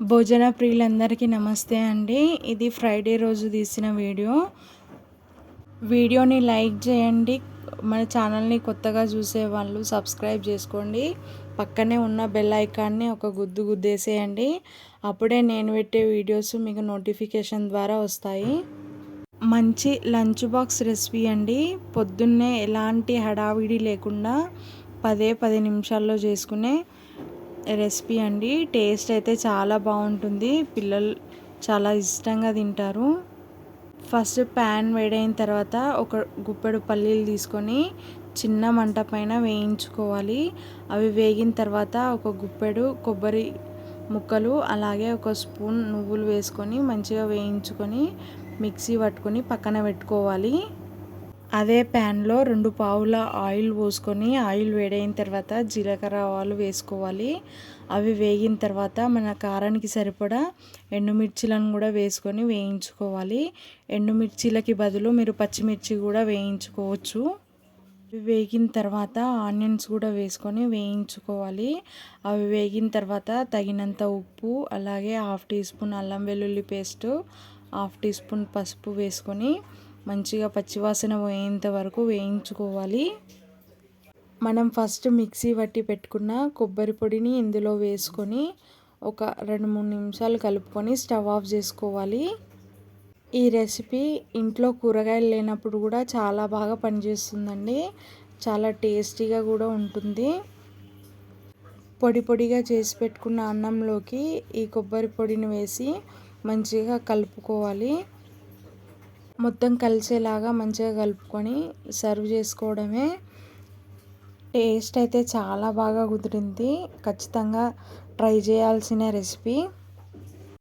భోజన ప్రియులందరికీ నమస్తే అండి. ఇది ఫ్రైడే రోజు తీసిన వీడియో. వీడియోని లైక్ చేయండి. మన ఛానల్ని కొత్తగా చూసే వాళ్ళు సబ్స్క్రైబ్ చేసుకోండి. పక్కనే ఉన్న బెల్ ఐకాన్ని ఒక గుద్దు గుద్దేసేయండి. అప్పుడే నేను పెట్టే వీడియోస్ మీకు నోటిఫికేషన్ ద్వారా వస్తాయి. మంచి లంచ్ బాక్స్ రెసిపీ అండి. పొద్దున్నే ఎలాంటి హడావిడి లేకుండా పదే పది నిమిషాల్లో చేసుకునే రెసిపీ అండి. టేస్ట్ అయితే చాలా బాగుంటుంది. పిల్లలు చాలా ఇష్టంగా తింటారు. ఫస్ట్ ప్యాన్ వేడైన తర్వాత ఒక గుప్పెడు పల్లీలు తీసుకొని చిన్న మంట పైన వేయించుకోవాలి. అవి వేగిన తర్వాత ఒక గుప్పెడు కొబ్బరి ముక్కలు అలాగే ఒక స్పూన్ నువ్వులు వేసుకొని మంచిగా వేయించుకొని మిక్సీ పట్టుకొని పక్కన పెట్టుకోవాలి. అదే ప్యాన్లో రెండు పావుల ఆయిల్ పోసుకొని ఆయిల్ వేడైన తర్వాత జీలకర్ర ఆవాలు వేసుకోవాలి. అవి వేగిన తర్వాత మన కారానికి సరిపడా ఎండుమిర్చిలను కూడా వేసుకొని వేయించుకోవాలి. ఎండుమిర్చిలకి బదులు మీరు పచ్చిమిర్చి కూడా వేయించుకోవచ్చు. అవి వేగిన తర్వాత ఆనియన్స్ కూడా వేసుకొని వేయించుకోవాలి. అవి వేగిన తర్వాత తగినంత ఉప్పు అలాగే హాఫ్ టీ స్పూన్ అల్లం వెల్లుల్లి పేస్టు హాఫ్ టీ స్పూన్ పసుపు వేసుకొని మంచిగా పచ్చివాసన పోయేంత వరకు వేయించుకోవాలి. మనం ఫస్ట్ మిక్సీ పట్టి పెట్టుకున్న కొబ్బరి పొడిని ఇందులో వేసుకొని ఒక రెండు మూడు నిమిషాలు కలుపుకొని స్టవ్ ఆఫ్ చేసుకోవాలి. ఈ రెసిపీ ఇంట్లో కూరగాయలు లేనప్పుడు కూడా చాలా బాగా పనిచేస్తుందండి. చాలా టేస్టీగా కూడా ఉంటుంది. పొడి పొడిగా చేసి పెట్టుకున్న అన్నంలోకి ఈ కొబ్బరి పొడిని వేసి మంచిగా కలుపుకోవాలి. మొత్తం కలిసేలాగా మంచిగా కలుపుకొని సర్వ్ చేసుకోవడమే టేస్ట్ అయితే చాలా బాగా కుదిరింది. ఖచ్చితంగా ట్రై చేయాల్సిన రెసిపీ